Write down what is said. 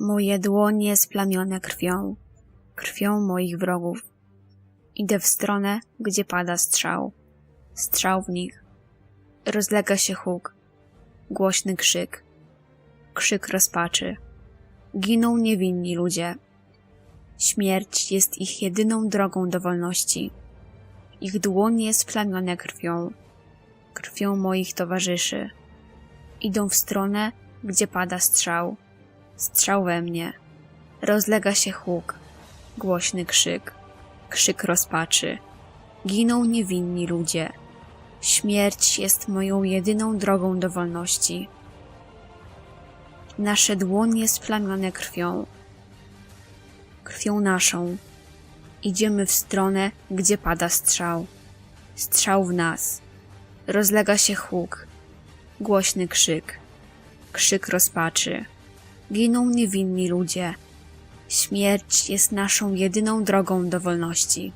Moje dłonie splamione krwią, krwią moich wrogów. Idę w stronę, gdzie pada strzał. Strzał w nich. Rozlega się huk. Głośny krzyk. Krzyk rozpaczy. Giną niewinni ludzie. Śmierć jest ich jedyną drogą do wolności. Ich dłonie splamione krwią, krwią moich towarzyszy. Idą w stronę, gdzie pada strzał. Strzał we mnie. Rozlega się huk. Głośny krzyk. Krzyk rozpaczy. Giną niewinni ludzie. Śmierć jest moją jedyną drogą do wolności. Nasze dłonie splamione krwią. Krwią naszą. Idziemy w stronę, gdzie pada strzał. Strzał w nas. Rozlega się huk. Głośny krzyk. Krzyk rozpaczy. Giną niewinni ludzie. Śmierć jest naszą jedyną drogą do wolności.